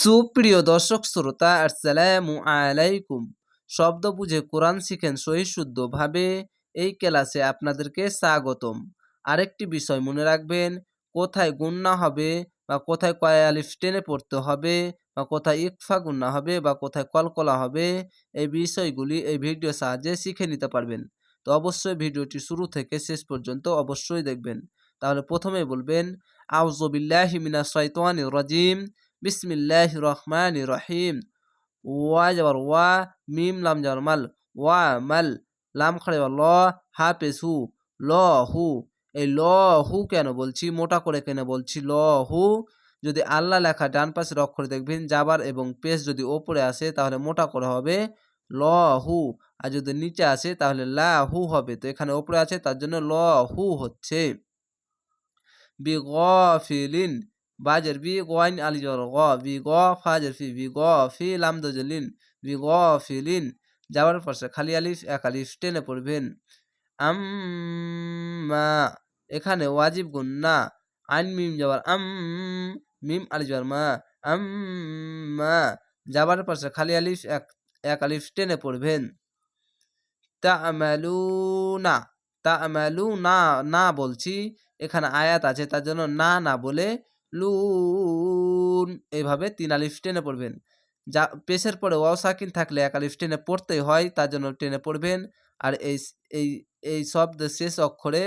সুপ্রিয় দর্শক শ্রোতা, আসসালামু আলাইকুম। শব্দ বুঝে কোরআন শিখেন সহি শুদ্ধভাবে এই ক্লাসে আপনাদেরকে স্বাগতম। আরেকটি বিষয় মনে রাখবেন, কোথায় গুন্না হবে বা কোথায় কয় আলিফ টেনে পড়তে হবে বা কোথায় ইকফা গুন্না হবে বা কোথায় কলকলা হবে, এই বিষয়গুলি এই ভিডিও সাহায্যে শিখে নিতে পারবেন। তো অবশ্যই ভিডিওটি শুরু থেকে শেষ পর্যন্ত অবশ্যই দেখবেন। তাহলে প্রথমে বলবেন আউজবিল্লাহি মিনাশ শাইতানির রাজিম বিসমিল্লাহ রহমান রহিম। ওয়া যাবার ওয়া, মিম, লাম যাবার মাল। ওয়া, মাল, লাম, খাড়ে ল, হু ল, হু। এই ল, হু কেন বলছি? মোটা করে কেন বলছি? ল, হু, যদি আল্লাহ লেখা ডান পাশের অক্ষরে দেখবেন যাবার এবং পেস যদি ওপরে আসে, তাহলে মোটা করে হবে ল, হু। আর যদি নিচে আসে, তাহলে লা, হু হবে। তো এখানে ওপরে আছে, তার জন্য ল, হু হচ্ছে। বি বাজের বি গোয়াইন জর গ বি গ ফাজের ফি বি গ ফি লাম দজলিন বি গ ফিলিন যাওয়ার পাশে খালি আলিফ এক আলিফ টেনে পড়বেন। আম্মা, এখানে ওয়াজিব গুন্না আইন মিম যাওয়ার আম মিম আলি যাওয়ার মা। আম্মা যাবার পাশে খালি আলিফ, এক এক আলিফ টেনে পড়বেন। তা না তা আমালু না না বলছি। এখানে আয়াত আছে, তার জন্য না না বলে লুন এইভাবে তিন আলিফ টেনে পড়বেন। যা, পেশের পরে ওয়াও সাকিন থাকলে এক আলিফ টেনে পড়তেই হয়, তার জন্য টেনে পড়বেন। আর এই এই এই শব্দ শেষ অক্ষরে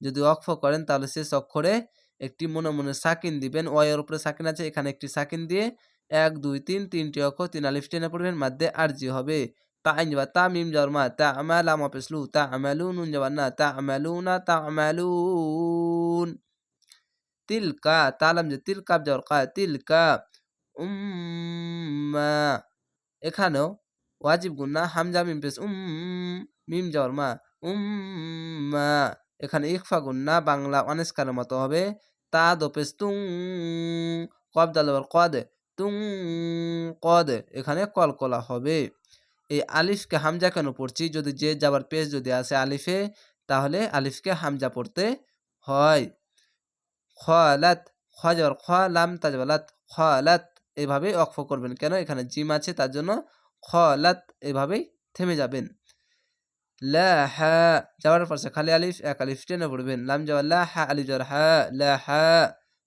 যদি অক্ষ করেন, তাহলে শেষ অক্ষরে একটি মনে মনে সাকিন দিবেন। ওয়ের উপরে সাকিন আছে, এখানে একটি সাকিন দিয়ে এক, দুই, তিন, তিনটি অক্ষর তিন আলিফ টেনে পড়বেন, মাধ্যে আরজি হবে। তা আইন যাবা তা মিম যাওয়ার তা আমাল আমা তা আমালুন যাবার না তা আমালুনা তা আমালুন তিলকা তালাম যে তিলকা যাওয়ার কা তিলকা উম্মা এখানেও ওয়াজিব গুন্না হামজা, মিম পেস উম, মিম যাওয়ার মা, উম্মা। এখানে ইকফা গুন্না বাংলা অনেস্কারের মতো হবে। তা দোপেস তুং কব দাল কদ, তুং, কদ। এখানে কলকলা হবে। এই আলিফকে হামজা কেন পড়ছি? যদি যে যাবার পেজ যদি আসে আলিফে, তাহলে আলিফকে হামজা পড়তে হয়। খালাত, খজর খ লাম তাজবালাত খালাত এভাবেই অক্ষ করবেন। কেন? এখানে জিম আছে, তার জন্য খালাত এভাবেই থেমে যাবেন। লা যাওয়ার খালি পড়বেন। লাম যাওয়া লা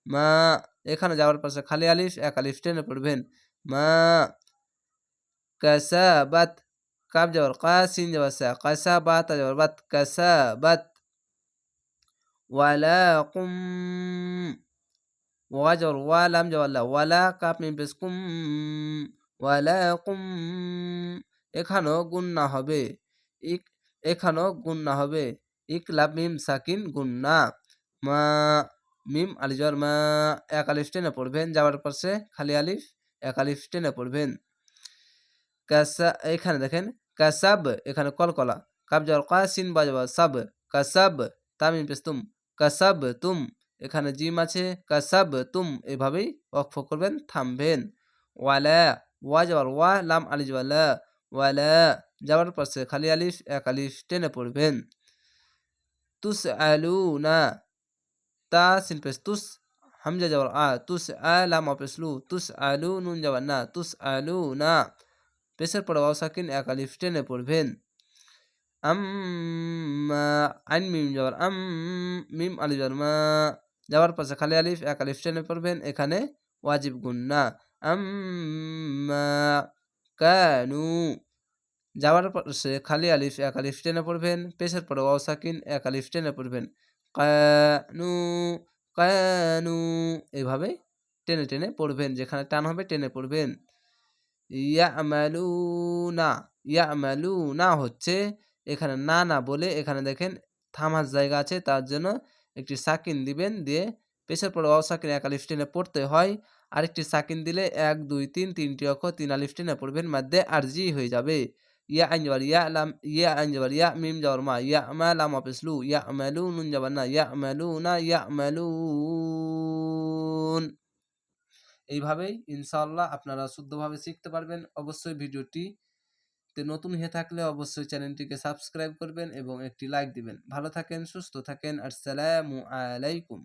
মা, এখানে যাওয়ার খালি পড়বেন। মা কাব কা, সিন বাত, কাসাবাত ওয়ালাকুম ওয়াজর ওয়ালাম জওয়াল্লা ওয়ালা কাপ মিম পেস কুম এখানেও গুন্না হবে। ইক এখানেও গুন্না হবে। ইকলাব মিম সাকিন গুন্না মা মিম আলিজর মা এক আলিফ টেনে পড়বেন, যাওয়ার পাশে খালি আলিফ, এক আলিফ টেনে পড়বেন। কাসা এখানে দেখেন, কাসাব, এখানে কলকলা। কাব যাওয়ার কাসিন বাজবা সাব। কাসাব, তামিম পেস্তুম। কাসাব তুম, এখানে জিম আছে, কাসাব তুম, এভাবেই অক্ষ করবেন, থামবেন। ওয়ালা, ওয়া যাওয়ার ওয়া, লাম আলিজ ওয়ালা ওয়ালা যাওয়ার পাশে খালি আলিফ, এক আলিফ টেনে পড়বেন। তুস আলু না তা সিনপেস তুস, হামজা যাওয়ার আ তুস আ লাম অপেসলু তুস আলু নুন যাওয়ার না তুস আলু না পেশের পরে ওয়াও সাকিন, এক আলিফ টেনে পড়বেন। আম্মা আইন মিম যাওয়ার আম মিম আলি যাওয়ার মা যাওয়ার পাশে খালি আলিফ এক আলিফ টেনে পড়বেন এখানে ওয়াজিব গুন্না আম্মা কানু যাওয়ার পাশে খালি আলিফ এক আলিফ টেনে পড়বেন পেশের পরে ওয়াও সাকিন এক আলিফ টেনে পড়বেন কানু কানু এভাবে টেনে টেনে পড়বেন যেখানে টান হবে টেনে পড়বেন ইয়া আমালু না ইয়া আমালু না হচ্ছে এখানে না না বলে এখানে দেখেন থামার জায়গা আছে, তার জন্য একটি সাকিন দিবেন, দিয়ে পেশের পরে অসাকিন এক আলিফ পড়তে হয়। আরেকটি সাকিন দিলে এক, দুই, তিন, তিনটি অক্ষর তিন আলিফ টেনে পড়বেন, মাধ্যে আরজি হয়ে যাবে। ইয়া আইন যাবার ইয়া লাম, ইয়া আইন যাবার ইয়া মিম যাবার মা, ইয়া আমা লাম ইয়া আমালু নুন যাবার না, ইয়া আমালু না, ইয়া আমালুন। এইভাবেই ইনশাআল্লাহ আপনারা শুদ্ধভাবে শিখতে পারবেন। অবশ্যই ভিডিওটি তে নতুন হয়ে থাকলে অবশ্যই চ্যানেলটিকে সাবস্ক্রাইব করবেন এবং একটি লাইক দিবেন। ভালো থাকেন, সুস্থ থাকেন, আসসালামু আলাইকুম।